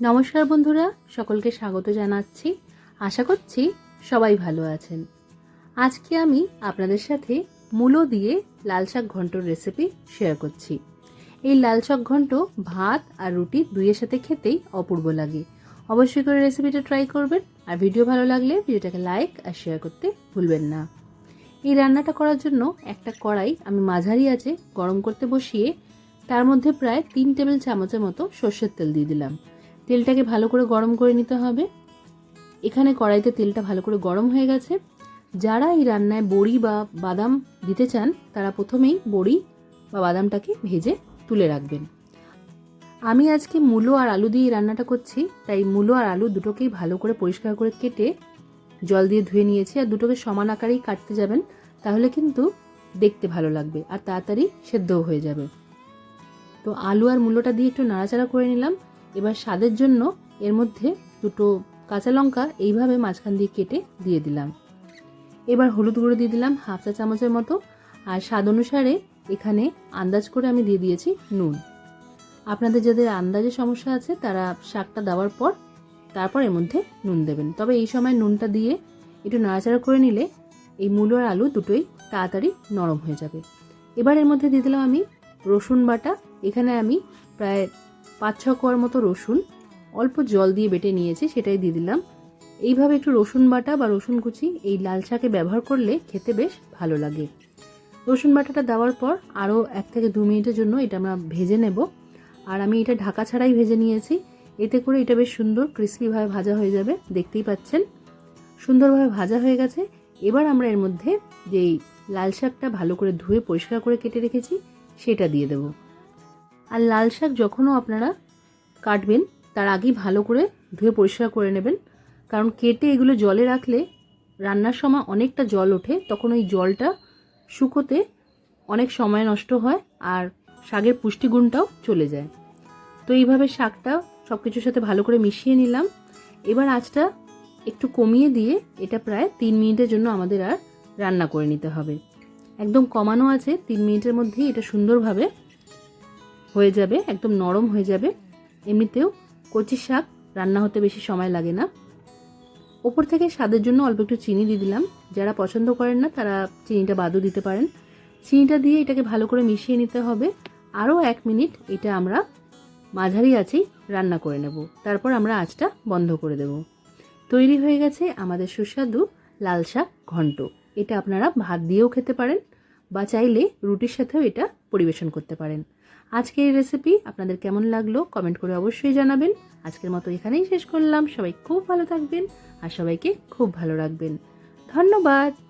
নমস্কার বন্ধুরা, সকলকে স্বাগত জানাচ্ছি। আশা করছি সবাই ভালো আছেন। আজকে আমি আপনাদের সাথে মূলো দিয়ে লাল শাক ঘন্টর রেসিপি শেয়ার করছি। এই লাল শাক ঘন্ট ভাত আর রুটি দুইয়ের সাথে খেতেই অপূর্ব লাগে। অবশ্যই করে রেসিপিটা ট্রাই করবেন আর ভিডিও ভালো লাগলে ভিডিওটাকে লাইক আর শেয়ার করতে ভুলবেন না। এই রান্নাটা করার জন্য একটা কড়াই আমি মাঝারি আছে গরম করতে বসিয়ে তার মধ্যে প্রায় তিন টেবিল চামচের মতো সর্ষের তেল দিয়ে দিলাম। তেলটাকে ভালো করে গরম করে নিতে হবে। এখানে কড়াইতে তেলটা ভালো করে গরম হয়ে গেছে। যারা এই রান্নায় বড়ি বা বাদাম দিতে চান, তারা প্রথমেই বড়ি বা বাদামটাকে ভেজে তুলে রাখবেন। আমি আজকে মূলো আর আলু দিয়ে রান্নাটা করছি, তাই মূলো আর আলু দুটোকেই ভালো করে পরিষ্কার করে কেটে জল দিয়ে ধুয়ে নিয়েছি আর দুটোকে সমান আকারেই কাটতে যাবেন, তাহলে কিন্তু দেখতে ভালো লাগবে আর তাড়াতাড়ি সেদ্ধও হয়ে যাবে। তো আলু আর মূলোটা দিয়ে একটু নাড়াচাড়া করে নিলাম। এবার স্বাদের জন্য এর মধ্যে দুটো কাঁচা লঙ্কা এইভাবে মাঝখান দিয়ে কেটে দিয়ে দিলাম। এবার হলুদ গুঁড়ো দিয়ে দিলাম হাফ চা চামচের মতো। আর স্বাদ অনুসারে এখানে আন্দাজ করে আমি দিয়ে দিয়েছি নুন। আপনাদের যাদের আন্দাজে সমস্যা আছে তারা শাকটা দেওয়ার পর তারপর এর মধ্যে নুন দেবেন। তবে এই সময় নুনটা দিয়ে একটু নাড়াচাড়া করে নিলে এই মূলো আর আলু দুটোই তাড়াতাড়ি নরম হয়ে যাবে। এবার এর মধ্যে দিয়ে দিলাম আমি রসুন বাটা। এখানে আমি প্রায় পাঁচ ছ কোয়ার মতো রসুন অল্প জল দিয়ে বেটে নিয়েছি, সেটাই দিয়ে দিলাম। এইভাবে একটু রসুন বাটা বা রসুন কুচি এই লাল শাকে ব্যবহার করলে খেতে বেশ ভালো লাগে। রসুন বাটাটা দেওয়ার পর আরও এক থেকে দু মিনিটের জন্য এটা আমরা ভেজে নেব। আর আমি এটা ঢাকা ছাড়াই ভেজে নিয়েছি। এতে করে এটা বেশ সুন্দর ক্রিস্পিভাবে ভাজা হয়ে যাবে, দেখতেই পাচ্ছেন। সুন্দরভাবে ভাজা হয়ে গেছে। এবার আমরা এর মধ্যে যেই লাল শাকটা ভালো করে ধুয়ে পরিষ্কার করে কেটে রেখেছি, সেটা দিয়ে দেবো। আর লাল শাক যখনও আপনারা কাটবেন, তার আগেই ভালো করে ধুয়ে পরিষ্কার করে নেবেন। কারণ কেটে এগুলো জলে রাখলে রান্নার সময় অনেকটা জল ওঠে, তখন ওই জলটা শুকোতে অনেক সময় নষ্ট হয় আর শাকের পুষ্টিগুণটাও চলে যায়। তো এইভাবে শাকটা সব কিছুর সাথে ভালো করে মিশিয়ে নিলাম। এবার আঁচটা একটু কমিয়ে দিয়ে এটা প্রায় তিন মিনিটের জন্য আমাদের আর রান্না করে নিতে হবে। একদম কমানো আছে, তিন মিনিটের মধ্যেই এটা সুন্দরভাবে হয়ে যাবে, একদম নরম হয়ে যাবে। এমনিতেও কচি শাক রান্না হতে বেশি সময় লাগে না। ওপর থেকে স্বাদের জন্য অল্প একটু চিনি দিয়ে দিলাম। যারা পছন্দ করেন না, তারা চিনিটা বাদও দিতে পারেন। চিনিটা দিয়ে এটাকে ভালো করে মিশিয়ে নিতে হবে। আরও এক মিনিট এটা আমরা মাঝারি আছেই রান্না করে নেব। তারপর আমরা আঁচটা বন্ধ করে দেব। তৈরি হয়ে গেছে আমাদের সুস্বাদু লাল শাক ঘন্ট। এটা আপনারা ভাত দিয়েও খেতে পারেন বা চাইলে রুটির সাথেও এটা পরিবেশন করতে পারেন। আজকে এই রেসিপি আপনাদের কেমন লাগল কমেন্ট করে অবশ্যই জানাবেন। আজকের মতো এখানেই শেষ করলাম। সবাই খুব ভালো থাকবেন আর সবাইকে খুব ভালো রাখবেন। ধন্যবাদ।